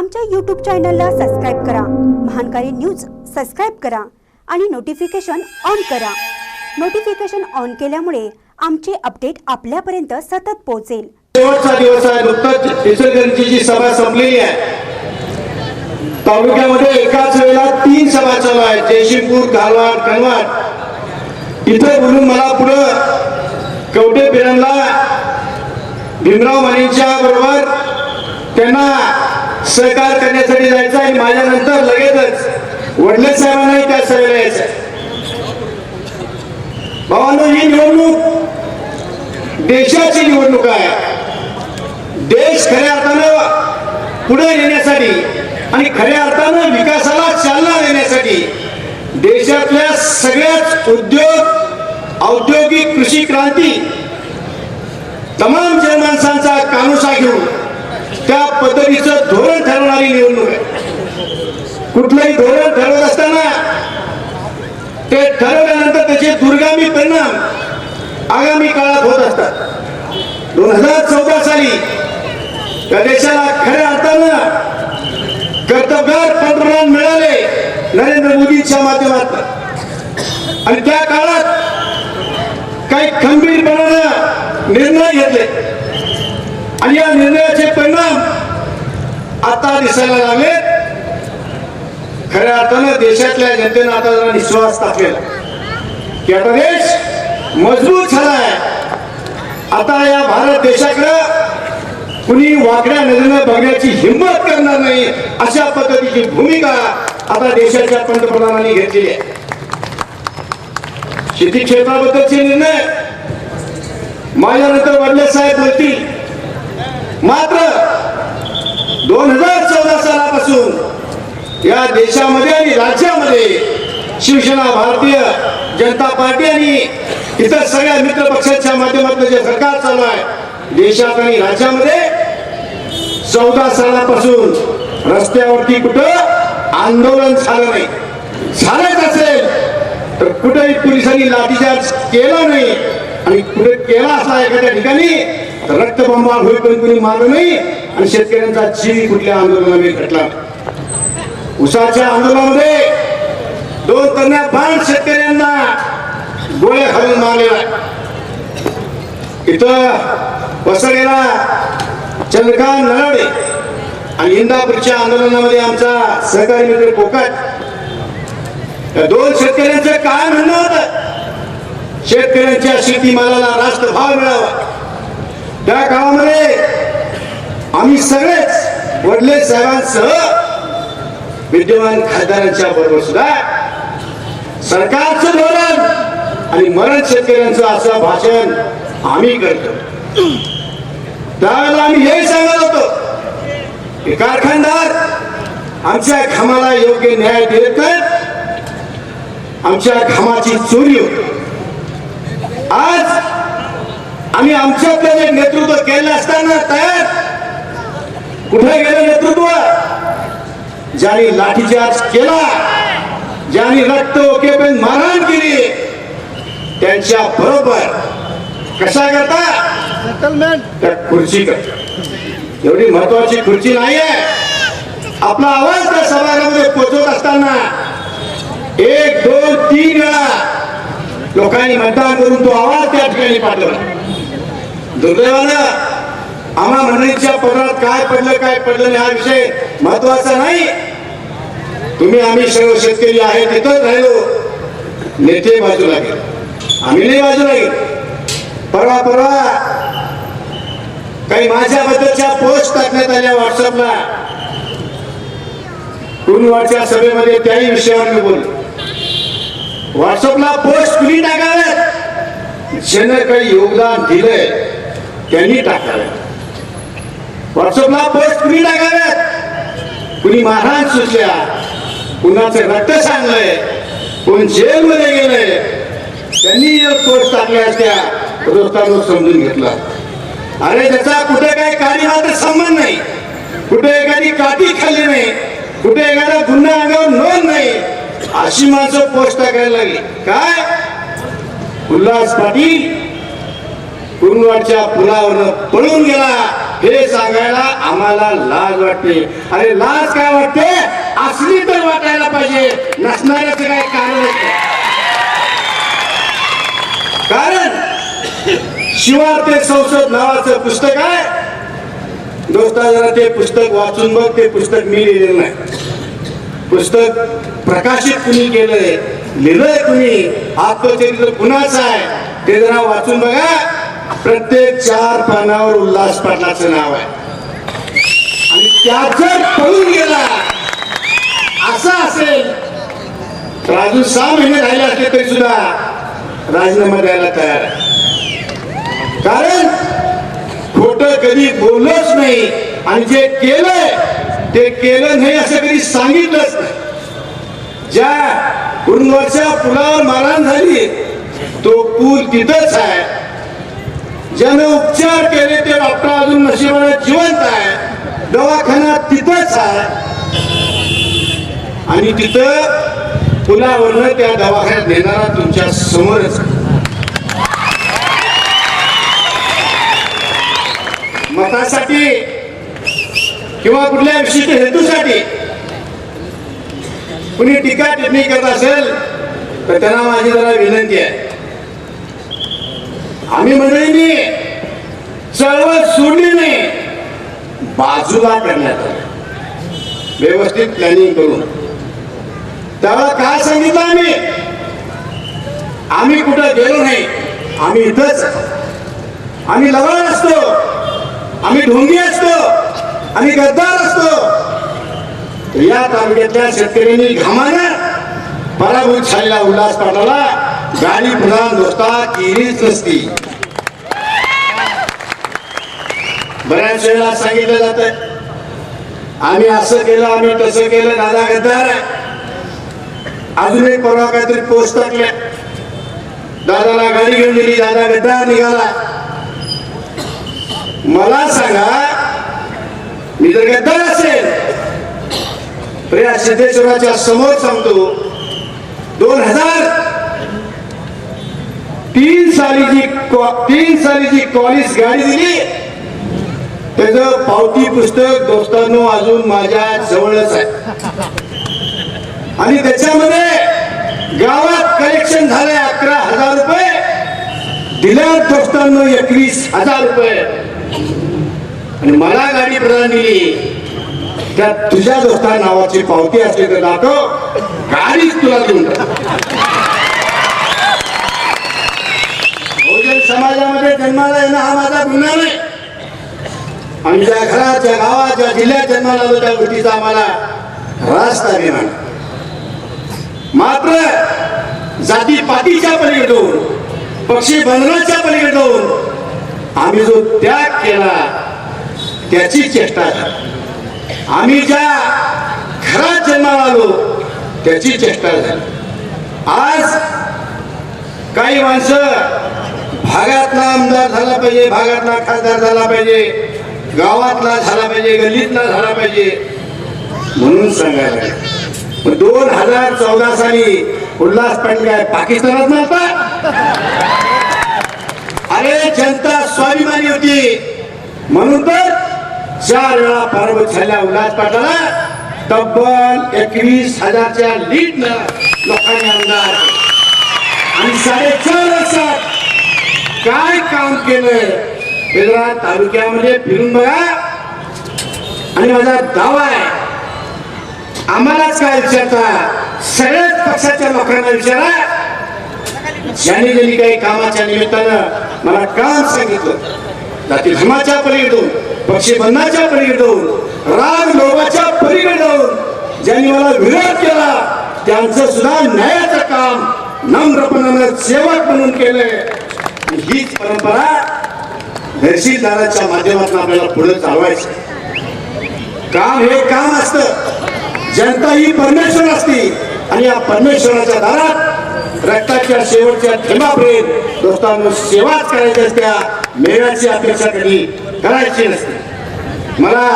आमच्या यूट्यूब चॅनलला सबस्क्राईब करा. महानकारी न्यूज सबस्क्राईब करा आणि नोटिफिकेशन ऑन करा. नोटिफिकेशन ऑन केल्यामुळे आमचे अपडेट आपल्यापर्यंत सतत पोहोचेल. शेवटचा दिवस आहे. नुकतंच इचलकरंजीची सभा संपलेली आहे तालुक्यामध्ये एकाच वेळेला तीन सभा चालू आहेत. जयशिंगपूर घालवाड कनवाड. इथं बोलून मला पुढं कवटे पेरणला भीमराव मानेच्या बरोबर त्यांना सहकार करण्यासाठी जायचं आणि माझ्यानंतर लगेचच वडले साहेबांनाही त्या सभेला यायचं. भावांनो ही निवडणूक देशाची निवडणूक आहे. देश खऱ्या अर्थानं पुढे नेण्यासाठी आणि खऱ्या अर्थानं विकासाला चालना देण्यासाठी देशातल्या सगळ्याच उद्योग औद्योगिक कृषी क्रांती तमाम जनमानसांचा कानुसा घेऊन त्या पद्धतीचं धोरण कुठलंही धोरण ठरवत असताना ते ठरवल्यानंतर त्याचे दुर्गामी परिणाम आगामी काळात होत असतात. दोन हजार चौदा साली त्या देशाला खऱ्या अर्थानं कर्तव्यगार पंतप्रधान मिळाले नरेंद्र मोदींच्या माध्यमात आणि त्या काळात काही खंबीरपणानं निर्णय घेतले. आणि या निर्णयाचे परिणाम आता दिसायला लागले खऱ्या अर्थानं देशातल्या जनतेनं आता जरा विश्वास टाकलेला की आता देश मजबूत झालाय. आता या भारत देशाकडं कुणी वाकड्या नजरेनं बघण्याची हिंमत करणार नाही अशा पद्धतीची भूमिका आता देशाच्या पंतप्रधानांनी घेतलेली आहे. शेती क्षेत्राबद्दलचे निर्णय माझ्यानंतर वडले साहेब बोलतील. मात्र दोन हजार चौदा सालापासून या देशामध्ये आणि राज्यामध्ये शिवसेना भारतीय जनता पार्टी आणि इतर सगळ्या मित्र पक्षांच्या माध्यमातून जे सरकार चालू आहे देशात आणि राज्यामध्ये चौदा सालापासून रस्त्यावरती कुठं आंदोलन झालं नाही. झालंच असेल तर कुठेही पोलिसांनी लाठीचार्ज केला नाही आणि कुठे केला असला एखाद्या ठिकाणी तर रक्तबंबाळ होईपर्यंत कुणी मारलं नाही आणि शेतकऱ्यांचा जीव कुठल्या आंदोलनामध्ये घटला उसाच्या आंदोलनामध्ये दोन कन्या बाण शेतकऱ्यांना गोळ्या घालून मारलेला आहे. इथं वसलेला चंद्रकांत नरवडे आणि इंदापूरच्या आंदोलनामध्ये आमचा सहकारी मित्र कोकट या दोन शेतकऱ्यांचं काय म्हणणं होत? शेतकऱ्यांच्या शेतीमालाला रास्त भाव मिळावा. त्या काळामध्ये आम्ही सगळेच वडले साहेबांसह विद्यमान खासदारांच्या बरोबर सुद्धा सरकारचं धोरण आणि मरण शेतकऱ्यांचं असं भाषण आम्ही करतो. त्यावेळेला आम्ही हेही सांगत होतो की कारखानदार आमच्या घामाला योग्य न्याय देत आमच्या घामाची चोरी होते आज आम्ही आमच्या नेतृत्व केलं असताना तयार कुठे गेलं नेतृत्व? ज्यांनी लाठीचार्ज केला ज्यांनी रक्त ओकेपर्यंत मारहाण केली त्यांच्या बरोबर कशा करता? त्या खुर्ची करता एवढी महत्वाची खुर्ची नाही आहे आपला आवाज त्या सभागृहामध्ये पोहोचवत असताना एक दोन तीन वेळा लोकांनी मतदान करून तो आवाज त्या ठिकाणी पाठवला. दुर्दैवानं आम्हा मंडळीच्या पदरात काय पडलं काय पडलं नाही हा विषय महत्त्वाचा नाही. तुम्ही आम्ही सर्व शेतकरी आहे तिथंच राहिलो. नेते बाजूला गेले. आम्ही नाही बाजूला गेलो. परवा परवा काही माझ्याबद्दलच्या पोस्ट टाकण्यात आल्या व्हॉट्सअपला कुणवाडच्या सभेमध्ये त्याही विषयावर मी बोल व्हॉट्सअपला पोस्ट कुणी टाकाव्यात ज्यानं काही योगदान दिलंय त्यांनी टाकाव्यात व्हॉट्सअपला पोस्ट कुणी टाकाव्यात कुणी महाराज सुचल्या? कुणाचं रक्त सांगलंय कोण जेलमध्ये गेलंय त्यांनी पोस्ट टाकल्या असत्या दोस्तांनो समजून घेतला. अरे त्याचा कुठे काही कार्यमात्र संबंध नाही. कुठे एखादी काठी खाल्ली नाही. कुठे एखादा गुन्हा अंगावर नोंद नाही. अशी माणसं पोस्ट टाकायला लागली. काय? उल्हास पाटील कुरुवाडच्या पुलावरनं पळून गेला. हे सांगायला आम्हाला लाज वाटते. अरे लाज काय वाटते? असली तर वाटायला पाहिजे. नसणाऱ्याचं काय कारण कारण शिवार ते संसद नावाचं पुस्तक आहे. दोस्ता जरा ते पुस्तक वाचून बघ. ते पुस्तक मी लिहिलेलं नाही. पुस्तक प्रकाशित कुणी केलंय? लिहिलंय कुणी? आत्मचरित्र कुणाचं आहे? ते जरा वाचून बघा. प्रत्येक चार पानावर उल्हास पाटलाचं नाव आहे. आणि त्याच पळून गेला. असं असेल. तर अजून सहा महिने राहिले असले तरी सुद्धा राजीनामा द्यायला तयार आहे. कारण खोट कधी बोललोच नाही. आणि जे केलंय ते केलं नाही असं कधी सांगितलंच नाही. ज्या कुरुंदवरच्या पुलावर मारहाण झाली तो पूल तिथंच आहे. ज्याने उपचार केले ते डॉक्टर अजून नशिबाने जिवंत आहे. दवाखाना तिथंच आहे. आणि तिथं पुलावरनं त्या दवाखान्यात नेणारा तुमच्या समोरच मतासाठी किंवा कुठल्या विशिष्ट हेतूसाठी कुणी टीका टिप्पणी करत असेल तर त्यांना माझी जरा विनंती आहे. आम्ही मंडळींनी चळवळ सोडली नाही. बाजूला करण्यात आलं व्यवस्थित प्लॅनिंग करून. त्याला काय सांगितलं आम्ही? आम्ही कुठं गेलो नाही. आम्ही इथंच. आम्ही लवळ असतो. आम्ही ढोंगी असतो. आम्ही गद्दार असतो. या तालुक्यातल्या शेतकऱ्यांनी घामानं पराभूत झालेला उल्हास पाटलाला गाडी पुन्हा नुसता केलीच नसती बऱ्याच वेळेला सांगितलं जात आम्ही असं केलं आम्ही तसं केलं दादा गद्दार आहे. अजून परवा काहीतरी पोस्ट टाकल्या. दादाला गाडी घेऊन दिली दादा गद्दार निघाला. मला सांगा मी जर गद्दार असेल. प्रिया सिद्धेश्वराच्या समोर सांगतो दोन हजार तीन सालीची तीन सालीची कॉलेज गाडी दिली. त्याचं पावती पुस्तक दोस्तांनो अजून माझ्या जवळच आहे. आणि त्याच्यामध्ये गावात कलेक्शन झालंय अकरा हजार रुपये. दिल्या दोस्तांनो एकवीस हजार रुपये. आणि मला गाडी प्रदान दिली त्यात तुझ्या दोस्ता नावाची पावती असली तर दाखव. गाडीच तुला देऊन टाक. बहुजन समाजामध्ये जन्माला येणं हा माझा गुन्हा नाही. आमच्या घराच्या गावाच्या जिल्ह्यात जन्माला आलो त्या गोष्टीचा आम्हाला रास्ता देणार मात्र जाती पातीच्या पलीकडून पक्षी बंधनाच्या पलीकडून आम्ही जो त्याग केला त्याची चेष्टा झाली. आम्ही ज्या घरात जन्माला आलो त्याची चेष्टा झाली. आज काही माणसं भागातला आमदार झाला पाहिजे भागातला खासदार झाला पाहिजे गावातला झाला पाहिजे गल्लीतला झाला पाहिजे. म्हणून सांगायला दोन हजार चौदा साली उल्हास पाटील काय पाकिस्तानात नव्हता? अरे जनता स्वाभिमानी होती. म्हणून तर चार वेळा पराभूत झाल्या उल्हास पाटलाला तब्बल एकवीस हजारच्या लीड लोकांनी आमदार आणि साडेचार लक्षात काय काम केलं वेगळा तालुक्यामध्ये फिरून बघा. आणि माझा दावा आहे आम्हालाच काय विचारता? सगळ्याच पक्षाच्या लोकांना विचारा. ज्यांनी ज्यांनी काही कामाच्या निमित्तानं मला काम सांगितलं. जाती धर्माच्या पलीकडून पक्षी बंधाच्या पलीकडून राग लोभाच्या पलीकडून. ज्यांनी मला विरोध केला त्यांचं सुद्धा न्यायाचं काम नम्रपणानं सेवक म्हणून केलंय. आणि हीच परंपरा तहसीलदाराच्या माध्यमातून आपल्याला पुढे चालवायचं काम हे काम असतं. जनता ही परमेश्वर असते. आणि या परमेश्वराच्या दारात रक्ताच्या शेवटच्या थेंबापर्यंत दोस्तांनो सेवाच करायची असत्या मेळाची अपेक्षा कधी करायची नसते. मला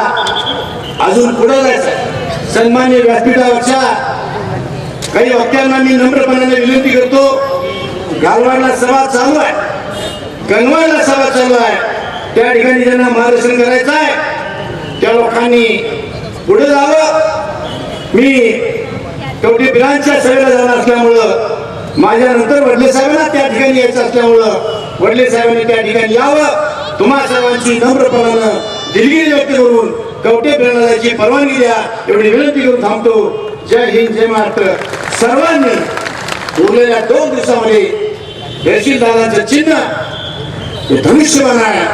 अजून पुढे जायचं सन्मान्य व्यासपीठावरच्या काही वक्त्यांना मी नम्रपणाने विनंती करतो. गालवाडला सभा चालू आहे. कनवाडला नसावा चालू आहे त्या ठिकाणी ज्यांना मार्गदर्शन करायचं आहे त्या लोकांनी पुढे जावं. मी कवटी बिरांच्या सभेला जाणार असल्यामुळं माझ्या नंतर वडले साहेबांना त्या ठिकाणी यायचं असल्यामुळं वडले साहेबांनी त्या ठिकाणी यावं. तुम्हा सर्वांची नम्रपणानं दिलगिरी व्यक्त करून कवटे बिरांना जायची परवानगी द्या एवढी विनंती करून थांबतो. जय हिंद जय महाराष्ट्र. सर्वांनी उरलेल्या दोन दिवसामध्ये बेशील चिन्ह हे धनुष्यवान आहे.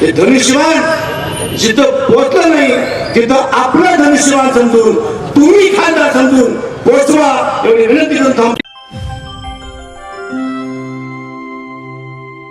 हे धनुष्यवान जिथं पोचलं नाही तिथं आपलं धनुष्यवान समजून तुम्ही खांदा समजून पोचवा एवढी विनंती करून थांबतो.